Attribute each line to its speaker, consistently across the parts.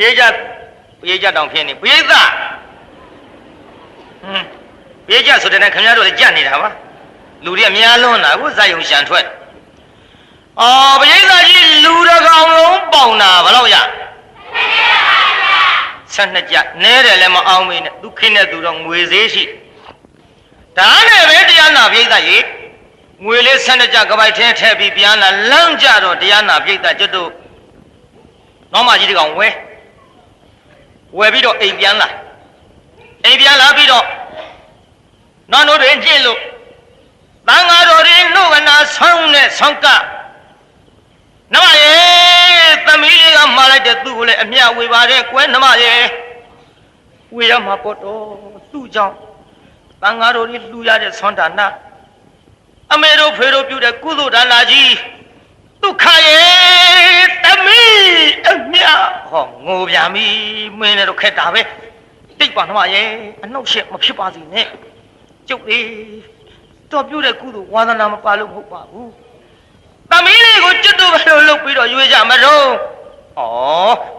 Speaker 1: ပြေးကြပြေးကြတောင်ဖြစ်နေပြေးသားဟွန်းပြေးကြဆိုတဲ့နဲ့ခင်ဗျားတို့လည်းကြက်နေတာပါလူတွေကများလွန်းတာအခုဇာယုံရှန်ထွက်အော်ပြေးသားကြီးလူတစ်ကောင်လုံးပေါင်တာဘယ်လောက်ရဆက်နှစ်ကြနဲတယ်လည်းမအောင်မင်းနဲ့သူခင်းတဲ့သူတော့ငွေသေးရှိဒါနဲ့ပဲတရားနာပြေးသားကြီးငွေလေးဆက်နှစ်ကြကပိုက်ထဲထည့်ပြီးပြန်လာလမ်းကြတော့တရားနာပြေးသားကျွတ်တို့နောက်မကြီးတကောင်ဝဲ ဝယ်ပြီးတော့အိမ်ပြန်လာအိမ်ပြန်လာပြီးတော့နန်းတို့တွေကြည့်လို့တန်ဃာတော်တွေနှုတ်ကနာဆောင်းနဲ့ဆောင်းကနမရေသမီးလေးကမှားလိုက်တဲ့သူ့ကိုလည်းအမြဝေပါတယ်ကွယ်နမရေဝေရမှာပေါ့တော့သူ့ကြောင့်တန်ဃာတော်တွေလှူရတဲ့ဆွမ်းဒါနအမေတို့ဖေတို့ပြုတဲ့ကုသိုလ်ဒါနာကြီး ဒုက္ခရေသမီးအမြဟောငိုပြန်ပြီမင်းလည်းတော့ခက်တာပဲတိတ်ပါနှမရေအနှုတ်ရှက်မဖြစ်ပါစေနဲ့ကျုပ်လေးတော်ပြုတဲ့ကုသိုလ်ဝါသနာမပါလို့မဟုတ်ပါဘူးသမီးလေးကိုကျွတ်တော့ဘယ်လိုလုပ်ပြီးတော့ရွေးကြမတော့ဩ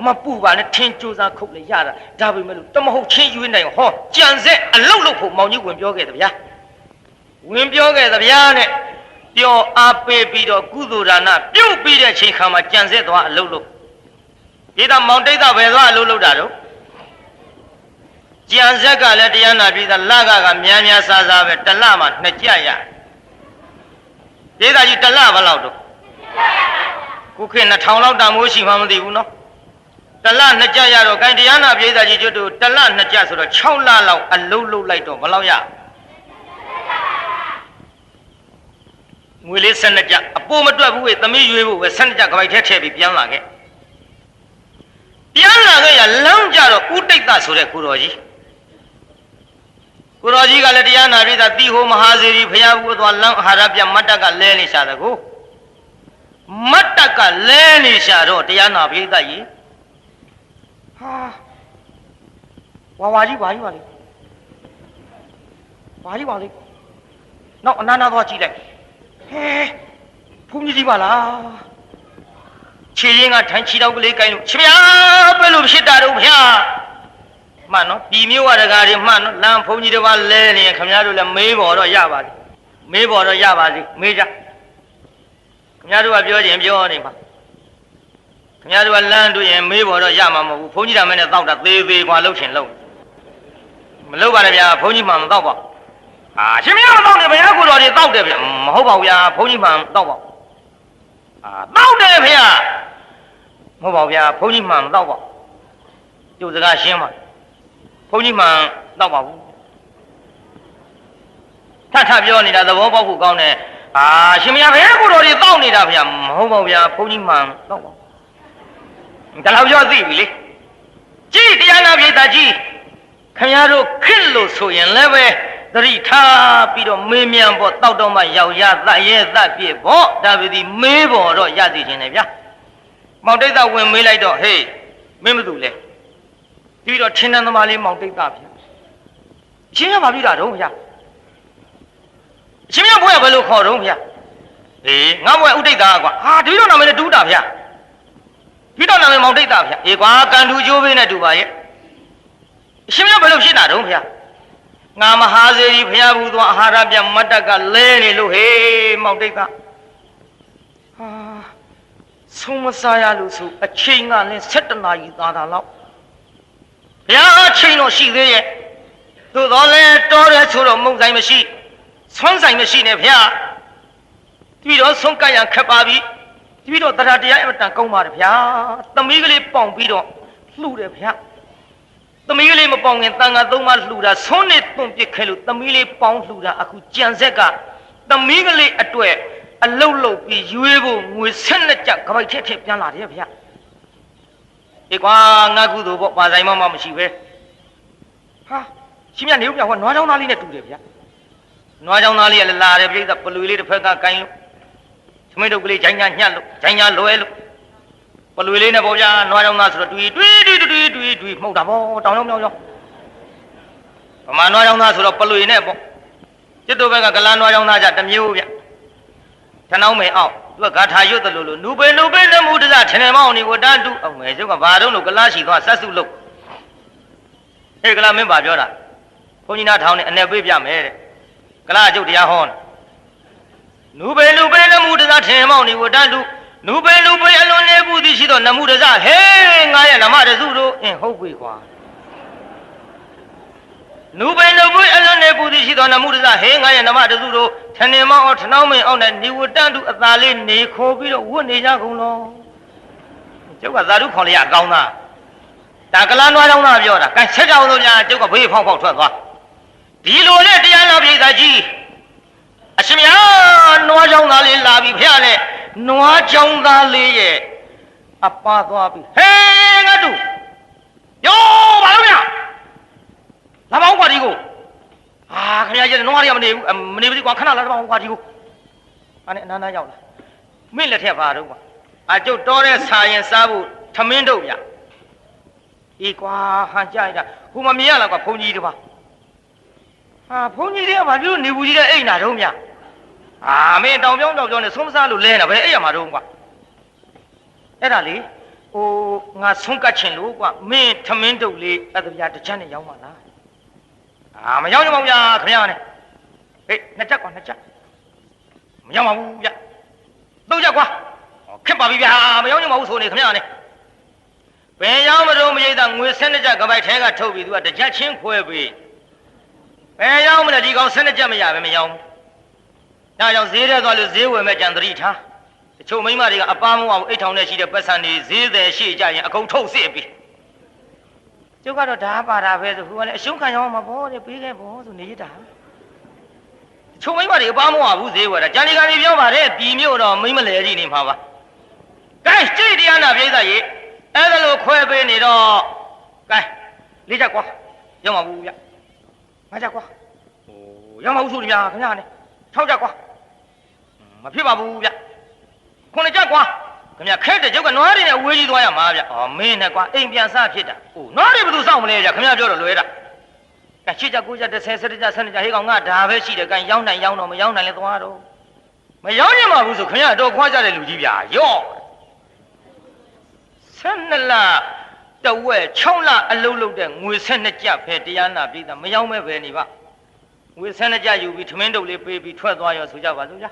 Speaker 1: မပူပါနဲ့ထင်းကြိုးစားခုတ်လေရတာဒါပေမဲ့လို့တမဟုတ်ချင်းရွေးနိုင်ဟောကြံစက်အလုတ်လုတ်ဖို့မောင်ကြီးဝင်ပြောခဲ့တယ်ဗျာဝင်ပြောခဲ့သဗျာနဲ့ ပျော်အားပေးပြီးတော့ကုသိုလ်ဒါနပြုတ်ပြီးတဲ့ချိန်ခါမှာကြံစက်သွားအလုပ်လုပ်ဒီတော့မောင်တိတ်တာဘယ်သွားအလုပ်လုပ်တာတော့ကြံစက်ကလည်းတရားနာပြီးသားလကကများများစားစားပဲတစ်လမှနှစ်ကြရဒေသကြီးတစ်လဘယ်လောက်တော့ခုခေတ်2000လောက်တန်မိုးရှိမှမသိဘူးနော်တစ်လနှစ်ကြရတော့ gain တရားနာပြည်သားကြီးကျွတ်တို့တစ်လနှစ်ကြဆိုတော့6လလောက်အလုပ်လုပ်လိုက်တော့ဘယ်လောက်ရ ငွေလေး12ကြအပိုးမတွက်ဘူးလေသမီးရွေးဖို့ပဲ12ကြကပိုက်ထဲထည့်ပြီးပြန်လာခဲ့ပြန်လာခဲ့ရလမ်းကြတော့ဥတိတ်တဆိုတဲ့ကိုတော်ကြီးကိုတော်ကြီးကလည်းတရားနာပြီးသားတိဟိုမဟာစေရီဖရာဘူးသွားလမ်းအာဟာရပြမတ်တက်ကလဲနေရှာတဲ့ကိုမတ်တက်ကလဲနေရှာတော့တရားနာပြီးသားကြီးဟာဝါဝါကြီးပါကြီးပါလေပါကြီးပါလေနောက်အနာနာသွားကြည့်လိုက် ဟဲဘုန်းကြီးကြီးပါလားခြေရင်းကထိုင်ချီတော့ကလေးကိုင်းလို့ချဗျာဘယ်လိုဖြစ်တာတော့ဗျာမှန်နော်ပြည်မျိုးဝတကားတွေမှန်နော်လမ်းဘုန်းကြီးတစ်ပါးလဲနေရင်ခင်ဗျားတို့လည်းမေးပေါ်တော့ရပါသည်မေးပေါ်တော့ရပါသည်မေးကြခင်ဗျားတို့ကပြောခြင်းပြောနေမှာခင်ဗျားတို့ကလမ်းတွေ့ရင်မေးပေါ်တော့ရမှာမဟုတ်ဘူးဘုန်းကြီးတော်မင်းနဲ့တောက်တာသေးသေးกว่าလှုပ်ချင်လှုပ်မလှုပ်ပါနဲ့ဗျာဘုန်းကြီးမှမတော့ပါဘူး အာရှင်မရတော့တယ်ဘုရားကိုတော်တွေတောက်တယ်ဗျမဟုတ်ပါဘူးဗျာဘုန်းကြီးမှန်တောက်ပါအာတောက်တယ်ဗျာမဟုတ်ပါဘူးဗျာဘုန်းကြီးမှန်တောက်ပါကျုပ်စကားရှင်းပါဘုန်းကြီးမှန်တောက်ပါဘူးထထပြောနေတာသဘောပေါက်ဖို့ကောင်းတယ်အာရှင်မရဘုရားကိုတော်တွေတောက်နေတာဗျာမဟုတ်ပါဘူးဗျာဘုန်းကြီးမှန်တောက်ပါဒါတော့ပြောသိပြီလေကြည်တရားနာပြည်သားကြီးခင်ဗျားတို့ခစ်လို့ဆိုရင်လည်းပဲ သတိထားပြီးတော့မေးမြန်းဖို့တောက်တော့မှရောက်ရသတ်ရဲသတ်ပြစ်ဖို့ဒါပေသည်မေးဖို့တော့ရသိခြင်းတယ်ဗျာမောင်တိတ်တာဝင်မေးလိုက်တော့ဟေးမင်းမသူလဲပြီးတော့ထင်းတန်းသမားလေးမောင်တိတ်တာဗျာအချင်းကဘာပြတာတော့ဗျာအချင်းကဘွဲဘယ်လိုခေါ်တော့ဗျာအေးငါဘွဲဥဒိတ်တာကွာဟာဒီတော့နာမည်နဲ့တူးတာဗျာဒီတော့နာမည်မောင်တိတ်တာဗျာအေးကွာကန်ထူကျိုးပေးနဲ့တူပါရဲ့အချင်းကဘယ်လိုဖြစ်တာတော့ဗျာ ငါမဟာစေရီဖျားဘူးသောအာဟာရပြမတ်တက်ကလဲနေလို့ဟေးမောင်တိတ်ကဟာဆုံးမစားရလို့ဆိုအချိန်ကလည်း7နာရီသားတာလောက်ဘုရားအချိန်တော့ရှိသေးရဲ့သို့တော်လဲတော်တယ်ဆိုတော့မုံဆိုင်မရှိဆွမ်းဆိုင်မရှိနဲ့ဖျားပြီးတော့ဆုံးကရခက်ပါပြီပြီးတော့တရားတရားအမတန်ကောင်းပါတယ်ဗျာသမီးကလေးပေါင်ပြီးတော့လှူတယ်ဗျာ သမီးကလေးမပေါင်ခင်တန်ခါသုံးပါလှူတာဆုံးနေသွန့်ပစ်ခဲ့လို့သမီးလေးပေါင်းလှူတာအခုကြံဆက်ကသမီးကလေးအတွေ့အလုတ်လုတ်ပြီးရွေးဖို့ငွေဆက်လက်ကြကပိုက်ထက်ထက်ပြန်လာတယ်ဗျအေးကွာငါကုသိုလ်ပေါ့ပါဆိုင်မမမရှိပဲဟာရှင်မြတ်နေဦးပြဟောနွားချောင်းသားလေးနဲ့တူတယ်ဗျနွားချောင်းသားလေးကလည်းလာတယ်ပြိဿပလူလေးတစ်ဖက်ကကိုင်းလို့သမီးတို့ကလေးဂျိုင်းညာညှက်လို့ဂျိုင်းညာလွဲလို့ပ လွေလေးနဲ့ပေါ့ဗျာနွားကြောင်သားဆိုတော့တွေ့တွေ့တွေ့တွေ့တွေ့တွေ့မှုတ်တာပေါ့တောင်ရောက်မြောက်ရောက်ဗမာနွားကြောင်သားဆိုတော့ပလွေနဲ့ပေါ့စစ်တို့ဘက်ကကလန်းနွားကြောင်သားကြတစ်မျိုးဗျထနှောင်းမယ်အောက်သူသူကဂါထာရွတ်တယ်လို့လို့နုပေနုပေနမှုတစထင်တယ်မောင်းနေကိုတန်းတူအောင်ငယ်ကျုပ်ကဘာတော့လို့ကလားရှိသွားဆက်စုလို့ဟေးကလားမင်းပါပြောတာဘုန်းကြီးနာထောင်းနေအနေပေးပြမယ်တဲ့ကလားကျုပ်တရားဟောတယ်နုပေနုပေနမှုတစထင်မောင်းနေကိုတန်းတူ နုပေနုပေအလွန်နေဘူးသည်ရှိတော့နမှုတစဟေးငါရဲ့နမတစုတို့အင်းဟုတ်ပြီကွာနုပေနုပေအလွန်နေဘူးသည်ရှိတော့နမှုတစဟေးငါရဲ့နမတစုတို့ထနေမောင်းအောင်ထနှောင်းမင်းအောင်နဲ့နေဝတန်းတူအသာလေးနေခိုးပြီးတော့ဝတ်နေကြကုန်လောကျုပ်ကသာဓုခေါ်လိုက်ရအကောင်းသားဒါကလားနွားကြောင်းသားပြောတာကဲဆက်ကြအောင်လို့ညာကျုပ်ကဘေးဖောက်ဖောက်ထွက်သွားဒီလိုနဲ့တရားနာပြည်သားကြီးအရှင်မြတ်နွားကြောင်းသားလေးလာပြီဖះနဲ့ နွားကြောင်းသားလေးရဲ့အပါသွားပြီဟေးငါတို့ယောဘာလို့မြလာပေါင်းကွာဒီကိုအာခင်ဗျာကြီးနွားတွေကမနေဘူးမနေဘူးကွာခဏလာတော့ကွာဒီကိုအဲ့နဲ့အနားနားရောက်လာမင်းလက်ထက်ပါတော့ကွာအကျုပ်တော်တဲ့ဆာရင်စားဖို့ထမင်းတို့ဗျအေးကွာဟန်ကြိုက်တာဟိုမမြင်ရလားကွာဘုန်းကြီးတပါဟာဘုန်းကြီးတွေကဘာလို့နေဘူးကြီးတဲ့အိမ်နာတော့မြ အာမင်းတောင်ပြောင်းတောင်ပြောင်းနဲ့ဆုံးမစားလို့လဲနေတာပဲအဲ့ရမှာတော့ကွာအဲ့ဒါလေဟိုငါဆုံးကတ်ချင်လို့ကွာမင်းထမင်းတို့လေးအတပြားတစ်ချက်နဲ့ရောက်ပါလားအာမရောက်ကြပါဘူးဗျာခင်ဗျာနဲ့ဟေးနှစ်ချက်ကွာနှစ်ချက်မရောက်ပါဘူးဗျသုံးချက်ကွာခက်ပါပြီဗျာမရောက်ကြပါဘူးဆိုနေခင်ဗျာနဲ့ဘယ်ရောက်မလို့မရိတ်တာငွေ၁၂ချက်ကပိုက်ထဲကထုတ်ပြီးသူကတစ်ချက်ချင်းခွဲပြီးဘယ်ရောက်မလဲဒီကောင်၁၂ချက်မရပဲမရောက်ဘူး ဒါကြောင့်ဈေးထဲသွားလို့ဈေးဝယ်မဲ့ကြံသတိထားတချို့မိန်းမတွေကအပားမဝဘူးအိတ်ထောင်နဲ့ရှိတဲ့ပတ်စံတွေဈေးတယ်ရှိကြရင်အကုန်ထုတ်စစ်ပြီးကျုပ်ကတော့ဓာပါတာပဲဆိုဟိုကလည်းအရှုံးခံရအောင်မဘောတဲ့ပေးခဲ့ဘောဆိုနေရတာတချို့မိန်းမတွေအပားမဝဘူးဈေးဝယ်တာကြံဒီကန်တွေပြောပါတယ်ပြည်မြို့တော့မိန်းမလဲကြီးနေမှာပါကဲကြည့်တရားနာပြိဿရေအဲ့ဒါလို့ခွဲပေးနေတော့ကဲလေးချက်ကွာရောက်မှာဘူးဗျငါချက်ကွာဟိုရောက်မှာဘူးဆိုတယ်ဗျာခင်ဗျာနဲ့ထောက်ချက်ကွာ မဖြစ်ပါဘူးဗျခုနှစ်ချက်ကွာခင်ဗျခဲတဲ့ကျုပ်ကနွားတွေနဲ့ဝေးကြီးသွားရမှာဗျအော်မင်းနဲ့ကွာအိမ်ပြန်စဖြစ်တာဟိုနွားတွေဘယ်သူစောင့်မလဲဗျခင်ဗျပြောတော့လွယ်တာကဲချစ်ချက်ကိုချက်30 70ချက်70ချက်ဟေးကောင်ငါဒါပဲရှိတယ်ကဲရောင်းနိုင်ရောင်းတော့မရောင်းနိုင်လဲသွားတော့မရောင်းရင်မဘူးဆိုခင်ဗျတော့ခွာကြတဲ့လူကြီးဗျာယော့12လတဝက်6လအလုံးလုံးတဲ့ငွေ12ကြက်ပဲတရားနာပြည်သားမရောင်းမဲ့ပဲနေပါငွေ12ကြက်ယူပြီးထမင်းတုပ်လေးပေးပြီးထွက်သွားရောဆိုကြပါစို့ဗျာ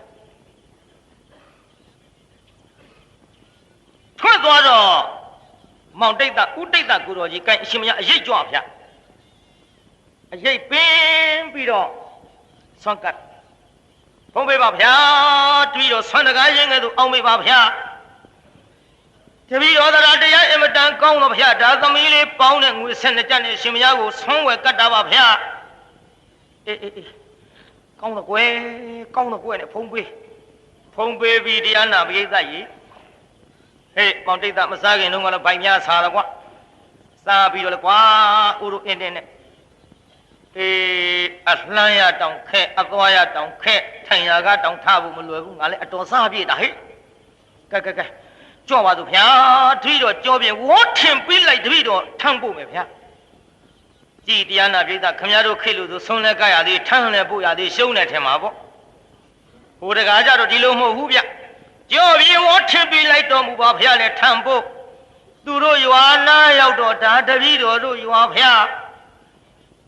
Speaker 1: ထွက်သွားတော့မောင်တိတ်တာဥတိတ်တာကိုတော်ကြီးကိုင်အရှင်မရအရေးကြွဗျအရေးပင်းပြီးတော့ဆွမ်းကတ်ဘုံပေးပါဗျာတပီတော့ဆွမ်းတကားရင်ကဲ့သို့အောင်ပေးပါဗျာတပီတော်တရားတရားအင်မတန်ကောင်းတော့ဗျာဒါသမီးလေးပေါင်းတဲ့ငွေဆက်နှစ်ကြက်နဲ့ရှင်မရကိုဆွမ်းဝယ်ကတ်တာပါဗျာအေးအေးအေးကောင်းတော့ကွယ်ကောင်းတော့ကွယ်နဲ့ဖုံးပေးဖုံးပေးပြီးတရားနာပိဋကကြီး ဟေးပေါင်တိတ်တာမစားခင်တုန်းကတော့ဗိုင်များစားတော့ကွာစားပြီးတော့လေကွာဥရုအင်းတင်းနဲ့အေးအလှမ်းရတောင်ခဲအသွားရတောင်ခဲထိုင်ရကတောင်ထဖို့မလွယ်ဘူးငါလည်းအတော်စားပြည့်တာဟဲ့ကဲကဲကဲကြော့ပါသူဗျာတတိတော့ကြောပြင်ဝေါထင်ပြီးလိုက်တတိတော့ထမ်းဖို့မယ်ဗျာကြည်တရားနာပြိဿခမရတို့ခိလို့ဆိုဆုံးလဲကြရသေးထမ်းလဲပို့ရသေးရှုံးနေထင်မှာပေါ့ဟိုတကားကြတော့ဒီလိုမဟုတ်ဘူးဗျ ကြောပြင်ဝေါထင်ပြီးလိုက်တော်မူပါဗျာလဲထမ်းဖို့သူတို့ရွာနာရောက်တော့ဒါတတိတော်တို့ရွာဗျာ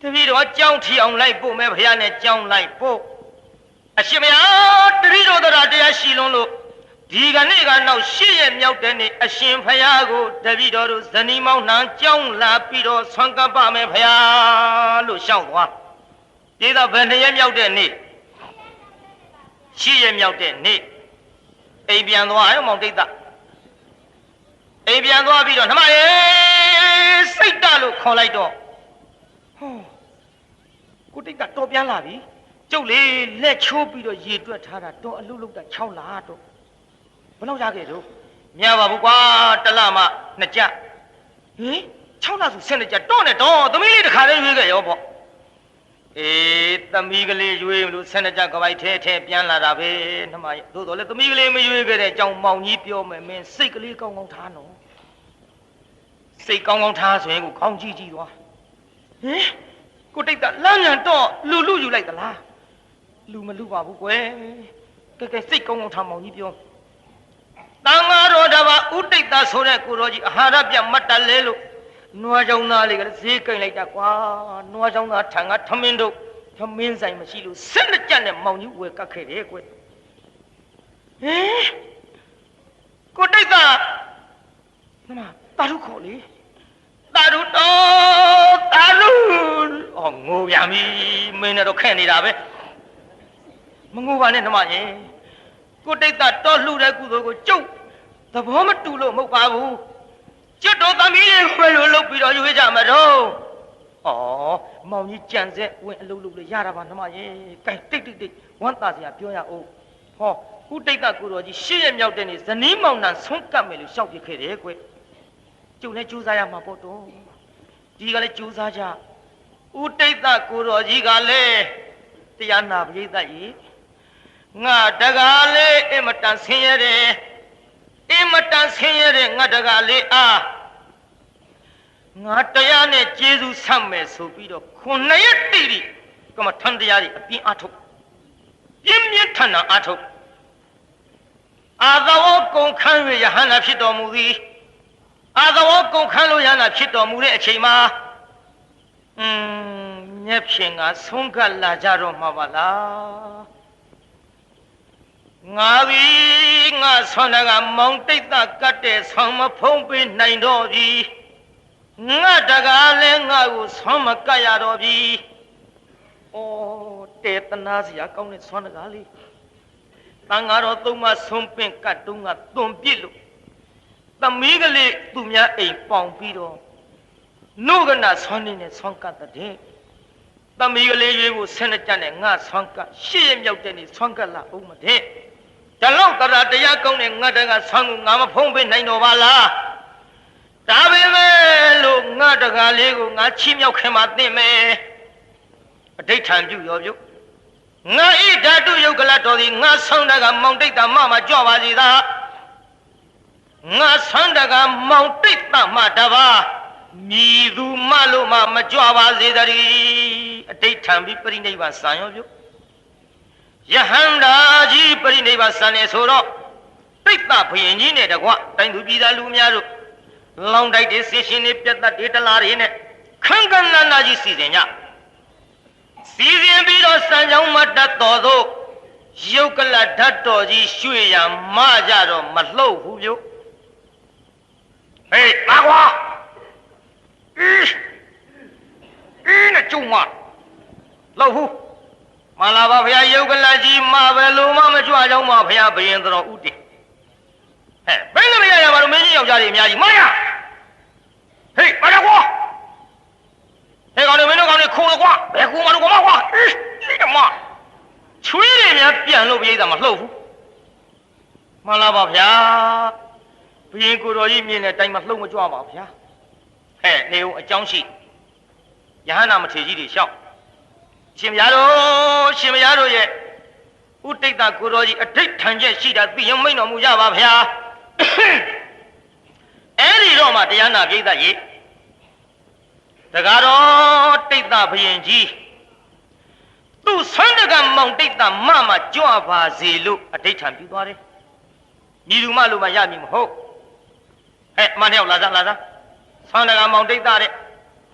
Speaker 1: တပည့်တော်ကြောင်းထီအောင်လိုက်ပို့မယ်ဘုရားနဲ့ကြောင်းလိုက်ပို့အရှင်မယားတပည့်တော်တရားတရားရှိလုံးလို့ဒီကနေ့ကနောက်ရှစ်ရက်မြောက်တဲ့နေ့အရှင်ဘုရားကိုတပည့်တော်တို့ဇနီးမောင်နှံကြောင်းလာပြီးတော့ဆွမ်းကပ်ပါမယ်ဘုရားလို့ရှောက်သွားဒီတော့ဘယ်နှစ်ရက်မြောက်တဲ့နေ့ရှစ်ရက်မြောက်တဲ့နေ့ အိမ်ပြန်သွားရောမောင်တိတ်တာအိမ်ပြန်သွားပြီးတော့နှမရေစိတ်တလို့ခေါ်လိုက်တော့ဟောကိုတိတ်ကတော်ပြန်လာပြီကျုပ်လေလက်ချိုးပြီးတော့ရေတွက်ထားတာတော့အလုလုတာ6လတော့ဘယ်လောက်ရခဲ့တော့မြတ်ပါဘူးကွာတလမှနှစ်ကြဟင်6လဆို10နှစ်ကြတော့နဲ့တော့သမီးလေးတစ်ခါလေးရွေးခဲ့ရောပေါ့ အေးသမီးကလေးရွေးမလို့10နှစ်ကြကပိုက်ထဲထဲပြန်လာတာပဲနှမရဲ့သို့တော်လေသမီးကလေးမရွေးခဲ့တဲ့အကြောင်းမောင်ကြီးပြောမယ်မင်းစိတ်ကလေးကောင်းကောင်းထားနော်စိတ်ကောင်းကောင်းထားဆိုရင်ကိုခေါင်းကြီးကြီးသွားဟင်ကိုတိတ်ကလမ်းညံတော့လူလူယူလိုက်သလားလူမလူပါဘူးကွယ်ကဲကဲစိတ်ကောင်းကောင်းထားမောင်ကြီးပြောတန်ဃာတော်တစ်ပါးဥတိတ်တာဆိုတဲ့ကိုတော်ကြီးအာဟာရပြမတ်တလဲလို့ နွားချောင်းသားလေးကလည်းဈေးကိန်လိုက်တာကွာနွားချောင်းသားထံကထမင်းတို့ထမင်းဆိုင်မရှိလို့စစ်လက်ကြက်နဲ့မောင်ကြီးဝယ်ကတ်ခဲ့တယ်ကွဟင်ကိုတိတ်တာနမတာရုခေါ်လေတာရုတော်တာရုအော်ငိုပြန်ပြီမင်းနဲ့တော့ခက်နေတာပဲမငိုပါနဲ့နမရဲ့ကိုတိတ်တာတော်လှူတဲ့ကုသိုလ်ကိုကျုပ်သဘောမတူလို့မဟုတ်ပါဘူး ကျွတ်တော်သမီးလေးကိုပဲလို့လုပ်ပြီးတော့ရွေးကြမှာတော့ဩမောင်ကြီးကြံစက်ဝင်အလုပ်လုပ်လို့ရတာပါနမရဲ့ကဲတိတ်တိတ်တိတ်ဝမ်းသာစရာပြောရအောင်ဟောဥတိတ်တကိုတော်ကြီးရှေ့ရမြောက်တဲ့နေ့ဇနီးမောင်နှံဆုံးကပ်မယ်လို့ရှောက်ပြခဲ့တယ်ကွကျုံလည်းကြိုးစားရမှာပေါ့တော့ဒီကလည်းကြိုးစားကြဥတိတ်တကိုတော်ကြီးကလည်းတရားနာပရိသတ်ကြီးငါတကားလေးအင်မတန်ဆင်းရဲတယ် အင်မတန်ဆင်းရဲတဲ့ငါတကားလေးအားငါတရားနဲ့ကျေးဇူးဆက်မယ်ဆိုပြီးတော့ခုနှစ်ရက်တိတိကမ္မထန်တရားကြီးအပြင်းအထုတ်ပြင်းပြင်းထန်ထန်အထုတ်အာသဝကုံခန်းရယဟန္တာဖြစ်တော်မူသည်အာသဝကုံခန်းလို့ယဟန္တာဖြစ်တော်မူတဲ့အချိန်မှာอืมမျက်ဖြင့်ကဆုံးကပ်လာကြတော့မှာပါလား ငါသည်ငါဆွမ်းတကမောင်တိတ်တကတ်တဲ့ဆောင်းမဖုံးပေးနိုင်တော့ပြီငါတကားလဲငါကိုဆွမ်းမကတ်ရတော့ပြီဩတေတနာစရာကောင်းတဲ့ဆွမ်းတကားလေးတန်ဃာတော်သုံးမဆုံးပင့်ကတ်တုံးကသွန်ပြစ်လို့သမီးကလေးသူများအိမ်ပေါင်ပြီးတော့နှုတ်ကနာဆွမ်းနေနဲ့ဆွမ်းကတ်တဲ့သမီးကလေးရွေးဖို့ဆင်းတဲ့ကြနဲ့ငါဆွမ်းကတ်ရှေ့ရမြောက်တဲ့နေဆွမ်းကတ်လာအောင်မတဲ့ တလောက်တရာတရားကောင်းတဲ့ငါတကဆွမ်းကိုငါမဖုံးပေးနိုင်တော့ပါလားဒါပေမဲ့လို့ငါတကားလေးကိုငါချီးမြှောက်ခင်မှာသိမယ်အဋိဋ္ဌံပြုရောပြုငါဤဓာတုယုတ်ကလတော်သည်ငါဆောင်တကမောင်တိတ်တာမမကြွပါစေသာငါဆန်းတကမောင်တိတ်တာမှတပါမြည်သူမလို့မှမကြွပါစေတည်းအဋိဋ္ဌံပြီးပြိဋိဘဆံရောပြု ယဟန္တာကြီးပြိဋိဘဆံနေဆိုတော့တိတ်တာဘယင်ကြီးနဲ့တကွတိုင်းသူပြည်သားလူများတို့လောင်တိုက်တွေဆင်းရှင်တွေပြတ်သက်တွေတလားတွေနဲ့ခန်းကန်းနာနာကြီးစီစဉ်ကြစီစဉ်ပြီးတော့စံကြောင်းမတတ်တော်သို့ရုပ်ကလဓာတ်တော်ကြီးရွှေ့ရမကြတော့မလှုပ်ဘူးပြုဟေးပါကွာအင်းအင်းနဲ့ကျုံမလှုပ်ဘူး မလာပါဗျာရုပ်ကလကြီးမပဲလို့မမကြွကြောင်းပါဗျာဘယင်တော်ဥတည်ဟဲ့ဘယ်လိုမရရပါလို့မင်းကြီးယောက်ျားတွေအများကြီးမရဟေးပါရကွာဟဲ့ကောင်တွေမင်းတို့ကောင်တွေခိုးတော့ကွာဘယ်ကူမလို့ကွာကွာအေးဒီမချွေးတွေများပြန်လို့ပြိဿမလှုပ်ဘူးမှန်လားပါဗျာဘယင်ကိုတော်ကြီးမြင်တဲ့တိုင်မလှုပ်မကြွပါဗျာဟဲ့နေဦးအကြောင်းရှိယဟန္တာမထေကြီးတွေရှောက် ရှင်ဗျာတို့ရှင်ဗျာတို့ရဲ့ဥတိတ်တာကိုတော်ကြီးအဋိဋ္ဌံချက်ရှိတာသိရင်မိန်တော်မူကြပါဗျာအဲ့ဒီတော့မှတရားနာပြိဿရေတကားတော့တိတ်တာဘယင်ကြီးသူ့ဆန်းတကမောင်တိတ်တာမမကြွပါစေလို့အဋိဋ္ဌံပြုသွားတယ်မြည်သူမလို့မရမည်မဟုတ်ဟဲ့မနှစ်ယောက်လာစားလာစားဆန်းတကမောင်တိတ်တာတဲ့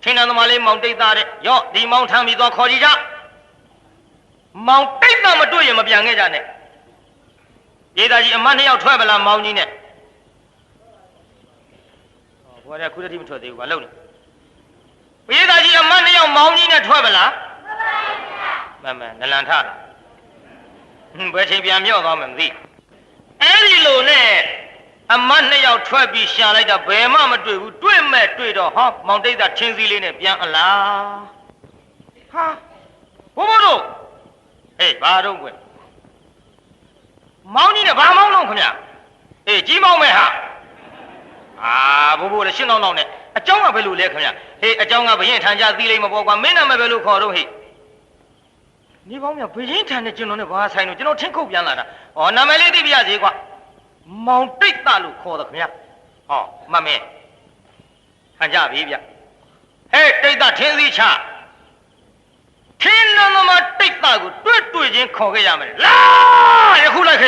Speaker 1: ထင်းတန်သမားလေးမောင်တိတ်တာတဲ့ရော့ဒီမောင်ထမ်းပြီးသွားခေါ်ကြည့်ကြမောင်တိတ်တာမတွေ့ရင်မပြန်ခဲ့ကြနဲ့ဒေတာကြီးအမနှစ်ယောက်ထွက်ပလားမောင်ကြီးနဲ့ဟောဘွားရခုတည်းမထွက်သေးဘူးဘာလုပ်လဲဒေတာကြီးအမနှစ်ယောက်မောင်ကြီးနဲ့ထွက်ပလားမှန်ပါဗျာမမနလန်ထလားဟွန်းဘယ်ချိန်ပြန်မြော့သွားမှမသိအဲ့ဒီလိုနဲ့ အမတ်နှစ်ယောက်ထွက်ပြီးရှာလိုက်တာဘယ်မှမတွေ့ဘူးတွေ့မဲ့တွေ့တော့ဟောမောင်တိတ်တာထင်းစည်းလေးနဲ့ပြန်အလားဟာဘိုးဘိုးတို့ဟေးဘာတော့ကွမောင်ကြီးနဲ့ဘာမောင်းလုံးခင်ဗျအေးကြီးမောင်းမဲ့ဟာအာဘိုးဘိုးလည်းရှင်းတော့တော့နဲ့အเจ้าကဘယ်လိုလဲခင်ဗျဟေးအเจ้าကဘရင်ထန်ကြသီးလိမ့်မပေါ်ကွာမင်းနာမည်ဘယ်လိုခေါ်တော့ဟေးနေပေါင်းမြဘရင်ထန်တဲ့ကျွန်တော်နဲ့ဘာဆိုင်လို့ကျွန်တော်ထင်းခုတ်ပြန်လာတာဩနာမည်လေးသိပြရစီကွာ မောင်တိတ်တလို့ခေါ်တယ်ခင်ဗျဟောမမင်းဟန်ကြပြီဗျဟဲ့တိတ်တထင်းစည်းချခင်းနမမတိတ်တကိုတွေ့တွေ့ချင်းခေါ်ခဲ့ရမယ်လာယခုလိုက်